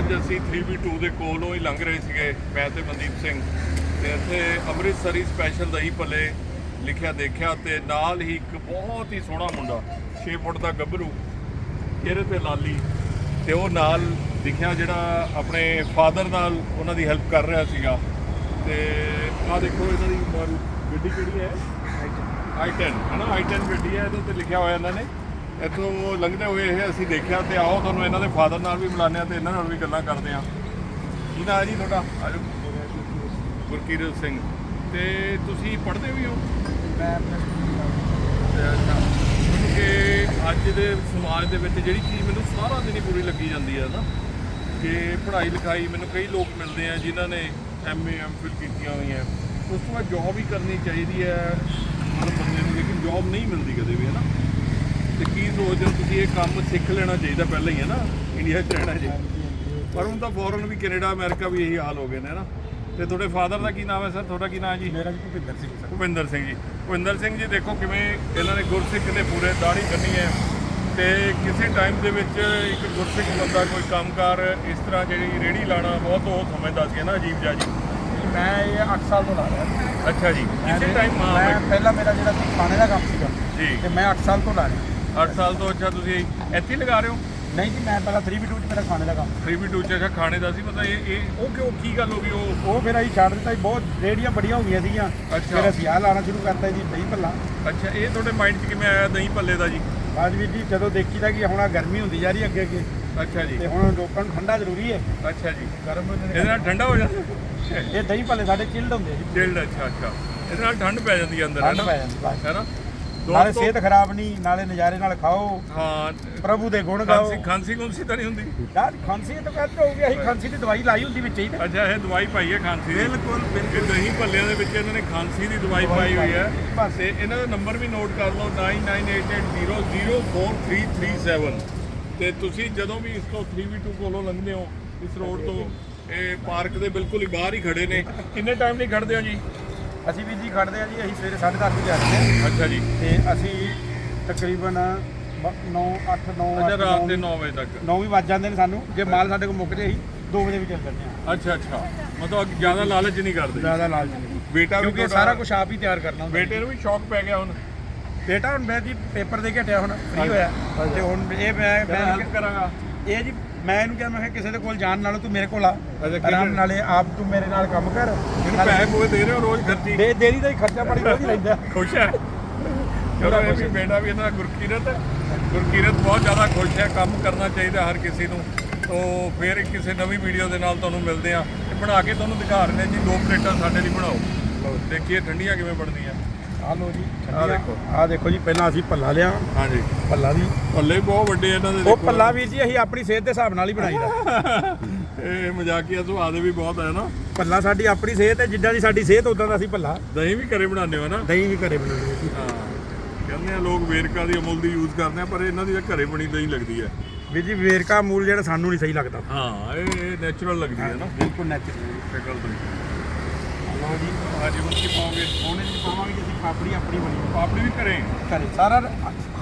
ਅੱਜ ਅਸੀਂ 3v2 ਦੇ ਕੋਲੋਂ ਹੀ ਲੰਘ ਰਹੇ ਸੀਗੇ। ਮੈਂ ਤੇ ਮਨਦੀਪ ਸਿੰਘ। ਤੇ ਇੱਥੇ ਅੰਮ੍ਰਿਤਸਰੀ ਸਪੈਸ਼ਲ ਦਹੀਂ ਭੱਲੇ ਲਿਖਿਆ ਦੇਖਿਆ ਤੇ ਨਾਲ ਹੀ ਇੱਕ ਬਹੁਤ ਹੀ ਸੋਹਣਾ ਮੁੰਡਾ 6 ਫੁੱਟ ਦਾ ਗੱਭਰੂ ਚਿਹਰੇ ਤੇ ਲਾਲੀ। ਤੇ ਉਹ ਨਾਲ ਦਿਖਿਆ ਜਿਹੜਾ ਆਪਣੇ ਫਾਦਰ ਨਾਲ ਉਹਨਾਂ ਦੀ ਹੈਲਪ ਕਰ ਰਿਹਾ ਸੀਗਾ। ਤੇ ਆਹ ਦੇਖੋ ਇਹਨਾਂ ਦੀ ਮਾਰੂ ਗੱਡੀ ਕਿਹੜੀ ਹੈ? I10 ਹਨਾ? I10 ਗੱਡੀ ਹੈ ਇਹਦੇ ਉੱਤੇ ਲਿਖਿਆ ਹੋਇਆ ਇਹਨਾਂ ਨੇ। ਇੱਥੋਂ ਲੰਘਦੇ ਹੋਏ ਇਹ ਅਸੀਂ ਦੇਖਿਆ ਤੇ ਆਓ ਤੁਹਾਨੂੰ ਇਹਨਾਂ ਦੇ ਫਾਦਰ ਨਾਲ ਵੀ ਮਿਲਾਉਂਦੇ ਆ ਤੇ ਇਹਨਾਂ ਨਾਲ ਵੀ ਗੱਲਾਂ ਕਰਦੇ ਆ ਕੀ ਨਾਂ ਹੈ ਜੀ ਤੁਹਾਡਾ? ਗੁਰਕੀਰਤ ਸਿੰਘ। ਤੇ ਤੁਸੀਂ ਪੜ੍ਹਦੇ ਵੀ ਹੋ? ਮੈਂ ਕਿ ਅੱਜ ਦੇ ਸਮਾਜ ਦੇ ਵਿੱਚ ਜਿਹੜੀ ਚੀਜ਼ ਮੈਨੂੰ ਸਾਰਾ ਦਿਨ ਹੀ ਪੂਰੀ ਲੱਗੀ ਜਾਂਦੀ ਹੈ ਨਾ, ਕਿ ਪੜ੍ਹਾਈ ਲਿਖਾਈ ਮੈਨੂੰ ਕਈ ਲੋਕ ਮਿਲਦੇ ਆ ਜਿਨ੍ਹਾਂ ਨੇ ਐਮਏ ਐਮਫਿਲ ਕੀਤੀਆਂ ਹੋਈਆਂ। ਉਸ ਤੋਂ ਬਾਅਦ ਜੌਬ ਹੀ ਕਰਨੀ ਚਾਹੀਦੀ ਹੈ। ਹਰ ਬੰਦੇ ਨੂੰ ਲੇਕਿਨ ਜੌਬ ਨਹੀਂ ਮਿਲਦੀ ਕਦੇ ਵੀ, ਹੈ ਨਾ? ਤੇ ਕੀ ਸੋਚਦੇ ਹੋ? ਤੁਸੀਂ ਇਹ ਕੰਮ ਸਿੱਖ ਲੈਣਾ ਚਾਹੀਦਾ ਪਹਿਲਾਂ ਹੀ ਹੈ ਨਾ ਇੰਡੀਆ 'ਚ ਰਹਿਣਾ ਜੀ। ਪਰ ਹੁਣ ਤਾਂ ਫੋਰਨ ਵੀ ਕੈਨੇਡਾ ਅਮਰੀਕਾ ਵੀ ਇਹੀ ਹਾਲ ਹੋ ਗਏ ਨੇ ਨਾ। ਤੇ ਤੁਹਾਡੇ ਫਾਦਰ ਦਾ ਕੀ ਨਾਮ ਹੈ ਸਰ? ਤੁਹਾਡਾ ਕੀ ਨਾਮ ਹੈ ਜੀ? ਮੇਰਾ ਜੀ ਭੁਪਿੰਦਰ ਸਿੰਘ ਸਰ। ਭੁਪਿੰਦਰ ਸਿੰਘ ਜੀ। ਭੁਪਿੰਦਰ ਸਿੰਘ ਜੀ ਦੇਖੋ ਕਿਵੇਂ ਇਹਨਾਂ ਨੇ ਗੁਰਸਿੱਖ ਦੇ ਪੂਰੇ ਦਾੜੀ ਕਰਨੀ ਹੈ। ਤੇ ਕਿਸੇ ਟਾਈਮ ਦੇ ਵਿੱਚ ਇੱਕ ਗੁਰਸਿੱਖ ਬੰਦਾ ਕੋਈ ਕੰਮਕਾਰ ਇਸ ਤਰ੍ਹਾਂ ਜਿਹੜੀ ਰੇੜੀ ਲਾਣਾ ਬਹੁਤ ਉਹ ਸਮਝਦਾ ਸੀ ਨਾ ਅਜੀਬ ਜਿਹਾ ਜੀ? ਮੈਂ ਇਹ 8 ਸਾਲ ਤੋਂ ਲਾ ਰਿਹਾ ਅੱਛਾ ਜੀ। ਕਿਸੇ ਟਾਈਮ ਮੈਂ ਪਹਿਲਾਂ ਮੇਰਾ ਜਿਹੜਾ ਖਾਣੇ ਦਾ ਕੰਮ ਸੀਗਾ। ਜੀ। ਤੇ ਮੈਂ 8 ਸਾਲ ਤੋਂ ਲਾ ਰਿਹਾ। 8 ਸਾਲ ਤੋਂ ਅੱਛਾ ਤੁਸੀਂ ਇੱਥੇ ਹੀ ਲਗਾ ਰਹੇ ਹੋ? ਨਹੀਂ ਜੀ ਮੈਂ ਪਹਿਲਾਂ 3v2 ਚ ਮੇਰਾ ਖਾਣੇ ਦਾ ਕੰਮ। 3v2 ਚ ਅੱਛਾ ਖਾਣੇ ਦਾ ਸੀ ਪਤਾ ਇਹ ਇਹ ਉਹ ਕਿਉਂ ਕੀ ਗੱਲ ਹੋ ਗਈ ਉਹ? ਉਹ ਫਿਰ ਅਸੀਂ ਛੱਡ ਦਿੱਤਾ ਜੀ ਬਹੁਤ ਰੇੜੀਆਂ ਬੜੀਆਂ ਹੋ ਗਈਆਂ ਸੀਗੀਆਂ। ਅੱਛਾ। ਫਿਰ ਅਸੀਂ ਆਹ ਲਾਣਾ ਸ਼ੁਰੂ ਕਰਤਾ ਜੀ ਦਹੀਂ ਭੱਲਾ। ਅੱਛਾ ਇਹ ਤੁਹਾਡੇ ਮਾਈਂਡ 'ਚ ਕਿਵੇਂ ਆਇਆ ਦਹੀਂ ਭੱਲੇ ਦਾ ਜੀ? ਰਾਜਵੀਰ ਜੀ ਜਦੋਂ ਦੇਖੀਦਾ ਕਿ ਹੁਣ ਆਹ ਗਰਮੀ ਹੁੰਦੀ ਜਾ ਰਹੀ ਹੈ ਅੱਗੇ ਅੱਗੇ ਅੱਛਾ ਜੀ। ਤੇ ਹੁਣ ਲੋਕਾਂ ਨੂੰ ਠੰਡਾ ਜ਼ਰੂਰੀ ਹੈ। ਅੱਛਾ ਜੀ। ਗਰਮ ਇਹਦੇ ਨਾਲ ਠੰਡਾ ਹੋ ਜਾਂਦਾ? ਇਹ ਦਹੀਂ ਭੱਲੇ ਸਾਡੇ ਚਿਲਡ ਹੁੰਦੇ ਜੀ। ਚਿਲਡ ਅੱਛਾ ਅੱਛਾ। ਇਹਦੇ ਨਾਲ ਠੰਡ ਪੈ ਜਾਂਦੀ ਹੈ ਅੰਦਰ ਹੈ ਠੰਡ ਨਾ? ਪੈ ਜਾਂਦੀ ਬਸ। ਹੈ ਨਾ? ਨਾਲੇ ਦੋਸਤੋ, ਸਿਹਤ ਖਰਾਬ ਨਹੀਂ ਨਾਲੇ ਨਜ਼ਾਰੇ ਨਾਲ ਖਾਓ। ਹਾਂ। ਪ੍ਰਭੂ ਦੇ ਗੁਣ ਗਾਓ। ਖਾਂਸੀ ਖਾਂਸੀ ਤਾਂ ਨਹੀਂ ਹੁੰਦੀ? ਯਾਰ ਖਾਂਸੀ ਤਾਂ ਕਹਿੰਦੇ ਹੋਊਗੀ ਅਸੀਂ ਖਾਂਸੀ ਦੀ ਦਵਾਈ ਲਾਈ ਹੁੰਦੀ ਵਿੱਚ ਹੀ ਤੇ। ਅੱਛਾ ਇਹ ਦਵਾਈ ਪਾਈ ਹੈ ਖਾਂਸੀ ਦੀ। ਬਿਲਕੁਲ, ਇਹ ਦਹੀਂ ਭੱਲਿਆਂ ਦੇ ਵਿੱਚ ਇਹਨਾਂ ਨੇ ਖਾਂਸੀ ਦੀ ਦਵਾਈ ਪਾਈ ਹੋਈ ਹੈ। ਬਸ। ਤੇ ਇਹਨਾਂ ਦਾ ਨੰਬਰ ਵੀ ਨੋਟ ਕਰ ਲਓ 9988004337 ਤੇ ਤੁਸੀਂ ਜਦੋਂ ਵੀ ਇਸ ਤੋਂ 3v2 ਕੋਲੋਂ ਲੰਘਦੇ ਹੋ ਇਸ ਰੋਡ ਤੋਂ ਇਹ ਪਾਰਕ ਦੇ ਬਿਲਕੁਲ ਹੀ ਬਾਹਰ ਹੀ ਖੜੇ ਨੇ। ਕਿੰਨੇ ਟਾਈਮ ਲਈ ਖੜਦੇ ਹੋ ਜੀ? ਅਸੀਂ ਵੀ ਜੀ ਖੜਦੇ ਆ ਜੀ ਅਸੀਂ ਸਵੇਰੇ 8:30 ਵਜੇ ਆਉਂਦੇ ਹਾਂ। ਅੱਛਾ ਜੀ। ਤੇ ਅਸੀਂ ਤਕਰੀਬਨ 9 8 9 ਅੱਛਾ ਰਾਤ ਦੇ 9 ਵਜੇ ਤੱਕ। 9 ਵੀ ਵੱਜ ਜਾਂਦੇ ਨੇ ਸਾਨੂੰ। ਜੇ ਮਾਲ ਸਾਡੇ ਕੋਲ ਮੁੱਕ ਜੇ ਅਸੀਂ 2 ਵਜੇ ਵੀ ਚੱਲ ਜਾਂਦੇ ਹਾਂ। ਅੱਛਾ ਅੱਛਾ। ਮਤਲਬ ਜ਼ਿਆਦਾ ਲਾਲਚ ਨਹੀਂ ਕਰਦੇ। ਜ਼ਿਆਦਾ ਲਾਲਚ ਨਹੀਂ। ਬੇਟਾ ਵੀ ਸਾਰਾ ਕੁਝ ਆਪ ਹੀ ਤਿਆਰ ਕਰਨਾ ਬੇਟੇ ਨੂੰ ਵੀ ਸ਼ੌਕ ਪੈ ਗਿਆ ਹੁਣ। ਬੇਟਾ ਹੁਣ ਮੈਂ ਜੀ ਪੇਪਰ ਦੇ ਕੇ ਹਟਿਆ ਹੁਣ ਫ੍ਰੀ ਹੋਇਆ। ਤੇ ਹੁਣ ਇਹ ਮੈਂ ਮੈਂ ਮੈਂ ਹੈਲਪ ਕਰਾਂਗਾ। ਇਹ ਜੀ ਮੈਂ ਇਹਨੂੰ ਕਿਹਾ ਮੈਂ ਕਿਹਾ ਕਿਸੇ ਦੇ ਕੋਲ ਜਾਣ ਨਾਲੋਂ ਤੂੰ ਮੇਰੇ ਕੋਲ ਆ। ਆਰਾਮ ਨਾਲੇ ਆਪ ਤੂੰ ਮੇਰੇ ਨਾਲ ਕੰਮ ਕਰ। ਮੈਨੂੰ ਪੈਸੇ ਪੂਏ ਦੇ ਰਹੇ ਹੋ ਰੋਜ਼ ਖਰਚੀ। ਦੇ ਦੇਰੀ ਦਾ ਹੀ ਖਰਚਾ ਪਾਣੀ ਰੋਜ਼ ਹੀ ਲੈਂਦਾ ਖੁਸ਼ ਹੈ। ਚਲੋ ਇਹ ਵੀ ਬੇਟਾ ਵੀ ਇਹਨਾਂ ਦਾ ਗੁਰਕੀਰਤ। ਗੁਰਕੀਰਤ ਬਹੁਤ ਜ਼ਿਆਦਾ ਖੁਸ਼ ਹੈ ਕੰਮ ਕਰਨਾ ਚਾਹੀਦਾ ਹਰ ਕਿਸੇ ਨੂੰ। ਤੋ ਫਿਰ ਕਿਸੇ ਨਵੀਂ ਵੀਡੀਓ ਦੇ ਨਾਲ ਤੁਹਾਨੂੰ ਮਿਲਦੇ ਆ ਬਣਾ ਕੇ ਤੁਹਾਨੂੰ ਦਿਖਾ ਰਹੇ ਨੇ ਜੀ ਦੋ ਪਲੇਟਾਂ ਸਾਡੇ ਲਈ ਬਣਾਓ। ਦੇਖੀਏ ਠੰਡੀਆਂ ਕਿਵੇਂ ਬਣਦੀਆਂ। ਆ ਲੋ ਜੀ ਆਹ ਦੇਖੋ। ਆ। ਦੇਖੋ। ਜੀ ਪਹਿਲਾਂ ਅਸੀਂ ਭੱਲਾ ਲਿਆ। ਹਾਂਜੀ। ਭੱਲਾ ਵੀ ਭੱਲੇ ਬਹੁਤ ਵੱਡੇ ਇਹਨਾਂ ਦੇ ਉਹ ਦੇਖੋ। ਭੱਲਾ ਵੀਰ ਜੀ ਅਸੀਂ ਆਪਣੀ ਸਿਹਤ ਦੇ ਹਿਸਾਬ ਨਾਲ ਹੀ ਬਣਾਈਦਾ ਇਹ ਮਜ਼ਾਕੀਆ ਸੁਭਾਅ ਦੇ ਵੀ ਬਹੁਤ ਹੈ ਨਾ ਭੱਲਾ ਸਾਡੀ ਆਪਣੀ ਸਿਹਤ ਹੈ ਜਿੱਦਾਂ ਦੀ ਸਾਡੀ ਸਿਹਤ ਉਦਾਂ ਦਾ ਅਸੀਂ ਭੱਲਾ। ਦਹੀਂ ਵੀ ਘਰੇ ਬਣਾਉਂਦੇ ਹੋ ਨਾ ਦਹੀਂ ਵੀ ਘਰੇ ਬਣਾਉਂਦੇ ਹਾਂ ਕਹਿੰਦੇ ਆ ਲੋਕ ਵੇਰਕਾ ਦੀ ਅਮੁਲ ਦੀ ਯੂਜ਼ ਕਰਦੇ ਆ ਪਰ ਇਹਨਾਂ ਦੀ ਤਾਂ ਘਰੇ ਬਣੀ ਦਹੀਂ ਲੱਗਦੀ ਹੈ ਵੀਰ ਜੀ ਵੇਰਕਾ ਮੂਲ ਜਿਹੜਾ ਸਾਨੂੰ ਨਹੀਂ ਸਹੀ ਲੱਗਦਾ। ਹਾਂ ਇਹ ਨੈਚੁਰਲ ਲੱਗਦੀ ਹੈ ਨਾ ਬਿਲਕੁਲ ਨੈਚੁਰਲ ਸ਼ਕਲ ਤੋਂ ਲਓ ਜੀ। ਹਾਂਜੀ ਹੁਣ ਕੀ ਪਾਓਗੇ ਉਹਨੇ ਜੀ ਪਾਵਾਂਗੇ ਕਿ ਅਸੀਂ ਪਾਪੜੀ ਆਪਣੀ ਬਣੀ ਪਾਪੜੀ ਵੀ ਘਰੇ ਘਰੇ ਸਾਰਾ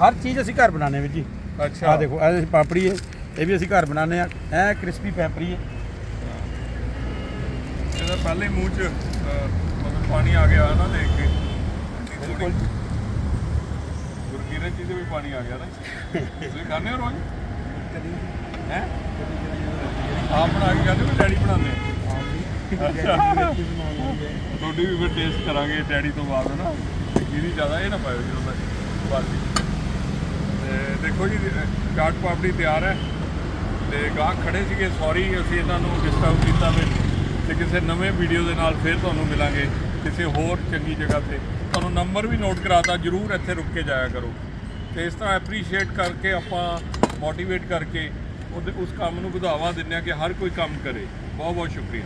ਹਰ ਚੀਜ਼ ਅਸੀਂ ਘਰ ਬਣਾਉਂਦੇ ਵੀਰ ਜੀ। ਅੱਛਾ। ਆ ਦੇਖੋ ਇਹ ਪਾਪੜੀ ਹੈ ਇਹ ਵੀ ਅਸੀਂ ਘਰ ਬਣਾਉਂਦੇ ਆ ਐ ਕ੍ਰਿਸਪੀ ਪੈਪਰੀ ਹੈ। ਇਹਦਾ ਪਹਿਲੇ ਮੂੰਹ 'ਚ ਅਹ, ਮਤਲਬ ਪਾਣੀ ਆ ਗਿਆ ਨਾ ਦੇਖ ਕੇ। ਬਿਲਕੁਲ। ਗੁਰਕੀਰਤ ਜੀ ਦੇ ਵੀ ਪਾਣੀ ਆ ਗਿਆ ਨਾ। ਤੁਸੀਂ ਖਾਂਦੇ ਹੋ ਰੋਜ਼? ਹੈ? ਆਪ ਬਣਾ ਕੇ ਖਾਂਦੇ ਹੋ ਕਿ ਡੈਡੀ ਬਣਾਉਂਦੇ ਆ? ਤੁਹਾਡੀ ਵੀ ਫਿਰ ਟੇਸਟ ਕਰਾਂਗੇ ਡੈਡੀ ਤੋਂ ਬਾਅਦ ਨਾ ਜਿਹਦੀ ਜ਼ਿਆਦਾ ਇਹ ਨਾ ਪਾਇਓ ਜਦੋਂ ਉਹਦਾ ਬਾਕੀ। ਤੇ ਦੇਖੋ ਜੀ ਚਾਟ ਪਾਪੜੀ ਤਿਆਰ ਹੈ। ਤੇ ਗਾਹਕ ਖੜੇ ਸੀਗੇ ਸੌਰੀ ਅਸੀਂ ਇਹਨਾਂ ਨੂੰ ਡਿਸਟਰਬ ਕੀਤਾ ਵੇ ਤੇ ਕਿਸੇ ਨਵੇਂ ਵੀਡੀਓ ਦੇ ਨਾਲ ਫਿਰ ਤੁਹਾਨੂੰ ਮਿਲਾਂਗੇ ਕਿਸੇ ਹੋਰ ਚੰਗੀ ਜਗ੍ਹਾ ਤੇ। ਤੁਹਾਨੂੰ ਨੰਬਰ ਵੀ ਨੋਟ ਕਰਾਤਾ, ਜਰੂਰ ਇੱਥੇ ਰੁਕ ਕੇ ਜਾਇਆ ਕਰੋ। ਤੇ ਇਸ ਤਰ੍ਹਾਂ ਐਪਰੀਸ਼ੀਏਟ ਕਰਕੇ ਆਪਾਂ ਮੋਟੀਵੇਟ ਕਰਕੇ ਉਹਦੇ ਉਸ ਕੰਮ ਨੂੰ ਵਧਾਵਾ ਦਿੰਦੇ ਆ ਕਿ ਹਰ ਕੋਈ ਕੰਮ ਕਰੇ। ਬਹੁਤ ਬਹੁਤ ਸ਼ੁਕਰੀਆ।